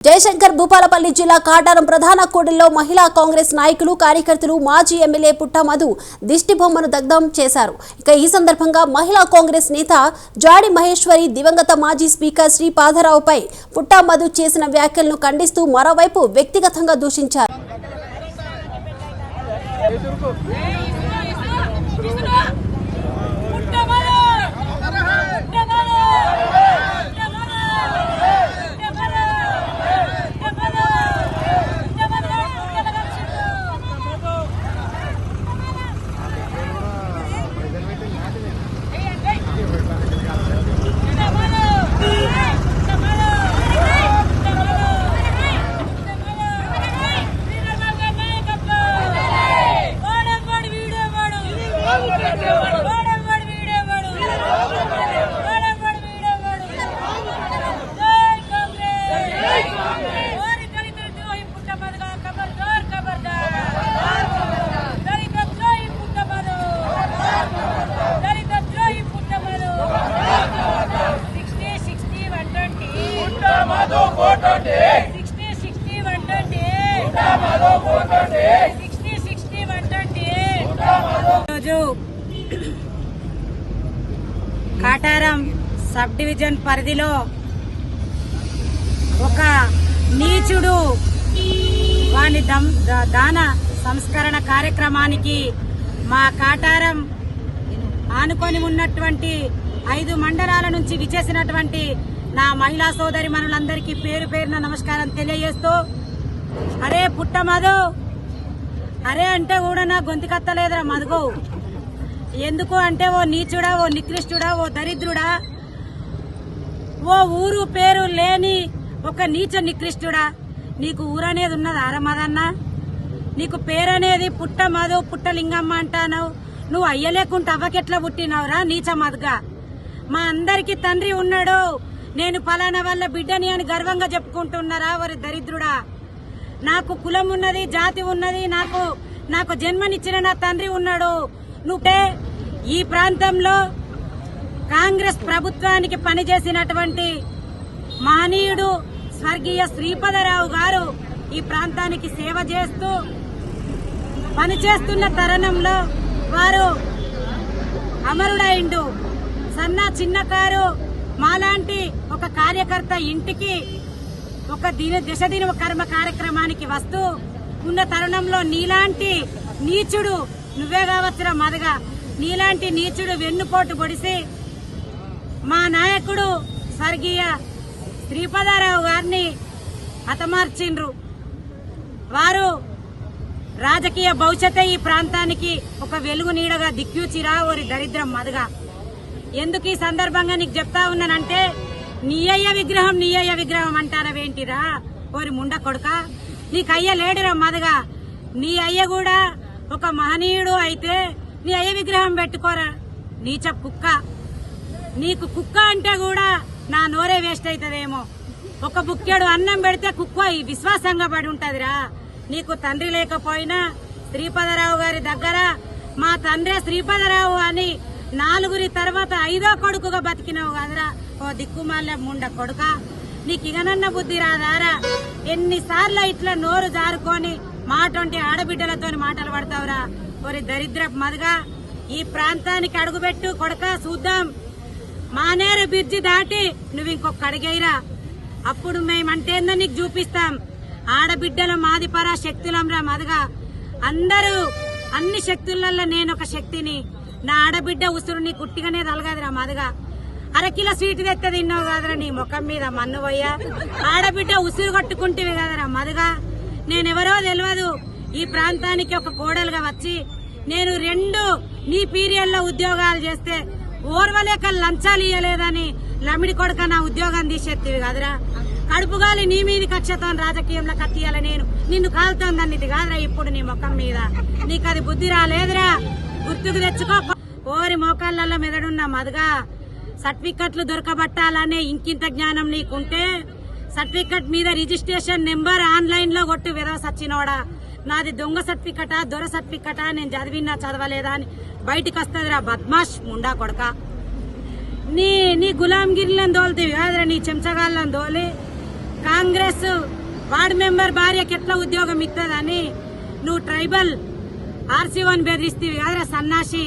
జయశంకర్ భూపాలపల్లి జిల్లా కాటారం ప్రధాన కూడలిలో మహిళా కాంగ్రెస్ నాయకులు కార్యకర్తలు మాజీ ఎమ్మెల్యే పుట్ట మధు దగ్ధం చేశారు ఇక ఈ సందర్భంగా మహిళా కాంగ్రెస్ నేత జాడి మహేశ్వరి దివంగత మాజీ స్పీకర్ శ్రీ పాదరావుపై పుట్ట మధు చేసిన వ్యాఖ్యలను ఖండిస్తూ మరోవైపు వ్యక్తిగతంగా దూషించారు సిక్స్టీ కాటారం సబ్ డివిజన్ పరిధిలో ఒక నీచుడు వాని దం- దాన సంస్కరణ కార్యక్రమానికి మా కాటారం ఆనుకొని ఉన్నటువంటి ఐదు మండలాల నుంచి విచేసినటువంటి నా మహిళా సోదరి మనులందరికీ పేరు పేరున నమస్కారం తెలియజేస్తూ అరే పుట్ట మధు అరే అంటే కూడా నా గొంతుకత్తలేదురా మధుగు. ఎందుకు అంటే ఓ నీచుడా ఓ నికృష్టుడా ఓ దరిద్రుడా? ఓ ఊరు పేరు లేని ఒక నీచ నికృష్టుడా? నీకు ఊరనేది ఉన్నది అరమదన్నా నీకు పేరనేది పుట్ట మధు పుట్టలింగమ్మ అంటావు నువ్వు అయ్యలేకుంటే అవ్వకెట్లా పుట్టినవురా నీచ మధుగా? మా అందరికి తండ్రి ఉన్నాడు. నేను పలానా వల్ల బిడ్డని అని గర్వంగా చెప్పుకుంటున్నారా? వారి దరిద్రుడా! నాకు కులం ఉన్నది జాతి ఉన్నది నాకు నాకు జన్మనిచ్చిన నా తండ్రి ఉన్నాడు. నువ్వే ఈ ప్రాంతంలో కాంగ్రెస్ ప్రభుత్వానికి పనిచేసినటువంటి మహనీయుడు స్వర్గీయ శ్రీపదరావు గారు ఈ ప్రాంతానికి సేవ చేస్తూ పనిచేస్తున్న తరుణంలో వారు అమరుడైండు. సన్న చిన్న కారు మాలాంటి ఒక కార్యకర్త ఇంటికి ఒక దిన దిశ దిన కర్మ కార్యక్రమానికి వస్తూ ఉన్న తరుణంలో నీలాంటి నీచుడు నువ్వే కావచ్చురా మదగా. నీలాంటి నీచుడు వెన్నుపోటు పొడిసి మా నాయకుడు స్వర్గీయ శ్రీపదారావు గారిని హతమార్చిండ్రు. వారు రాజకీయ భవిష్యత్ ఈ ప్రాంతానికి ఒక వెలుగు నీడగా దిక్యూచిరా ఓరి దరిద్రం మదుగా. ఎందుకు ఈ సందర్భంగా నీకు చెప్తా ఉన్నానంటే నీ అయ్య విగ్రహం నీ అయ్య విగ్రహం అంటారవేంటిరా ఓరి ముండ కొడుక నీకు అయ్య లేడురా మదుగా. నీ అయ్య కూడా ఒక మహనీయుడు అయితే నీ అయ్య విగ్రహం పెట్టుకోరా? నీచ కుక్క. నీకు కుక్క అంటే కూడా నా నోరే వేస్ట్ అవుతుందేమో ఒక బుక్కెడు అన్నం పెడితే కుక్క ఈ విశ్వాసంగా పడి ఉంటదిరా. నీకు తండ్రి లేకపోయినా శ్రీపదరావు గారి దగ్గర మా తండ్రి శ్రీపదరావు అని నాలుగురి తర్వాత ఐదో కొడుకుగా బతికినావు కదరా. ఓ దిక్కుమాల ముండ కొడుక. నీకు ఇగనన్న బుద్ధి రాదారా? ఎన్నిసార్లు ఇట్లా నోరు జారుకొని మాటంటే ఆడబిడ్డలతో మాటలు పడతావురా? ఒరి దరిద్ర మదగా ఈ ప్రాంతానికి అడుగుపెట్టు కొడక చూద్దాం. మానేరు బిర్జి దాటి నువ్వు ఇంకొక అడిగైరా అప్పుడు మేమంటేందో నీకు చూపిస్తాం. ఆడబిడ్డల మాదిపరా శక్తులంరా మదగా. అందరూ అన్ని శక్తులలో నేను ఒక శక్తిని. నా ఆడబిడ్డ ఉసురుని కుట్టిగానే తలగదురా మదగా. అరకిలో స్వీట్ తెత్తే తిన్నావు కదరా నీ ముఖం మీద మన్నువయ్యా ఆడబిడ్డ ఉసురు కొట్టుకుంటేవి కదరా మదగా. నేనెవరో తెలియదు ఈ ప్రాంతానికి ఒక కోడలుగా వచ్చి నేను రెండు నీ పీరియడ్లో ఉద్యోగాలు చేస్తే ఓర్వలేక లంచాలు ఇయ్యలేదని లమిడి కొడుక నా ఉద్యోగం తీసేత్తివి కదరా. కడుపుగాలి నీ మీది కక్షతో రాజకీయంలో కత్తియాల నేను. నిన్ను కాలుతోందని ఇది కాదురా ఇప్పుడు నీ ముఖం మీద. నీకు అది బుద్ధి రాలేదురా. గుర్తుకు తెచ్చుకో. ఓరి మోకాళ్ళల్లో మెదడున్న మదుగా సర్టిఫికెట్లు దొరకబట్టాలనే ఇంకింత జ్ఞానం నీకుంటే సర్టిఫికెట్ మీద రిజిస్ట్రేషన్ నెంబర్ ఆన్లైన్లో కొట్టు విధవ సచ్చినోడా. నాది దొంగ సర్టిఫికెటా దొర సర్టిఫికెటా నేను చదివినా చదవలేదా అని బయటికి వస్తుందిరా బద్మాష్ ముండా కొడక. నీ నీ గులాంగిరిలను దోలుతీవి కాదురా నీ చెంచగాళ్ళని దోలి కాంగ్రెస్ వార్డు మెంబర్ భార్యకి ఎట్లా ఉద్యోగం ఇస్తుందని నువ్వు ట్రైబల్ ఆర్సీ వన్ బెదిరిస్తీవి కాదురా సన్నాసి.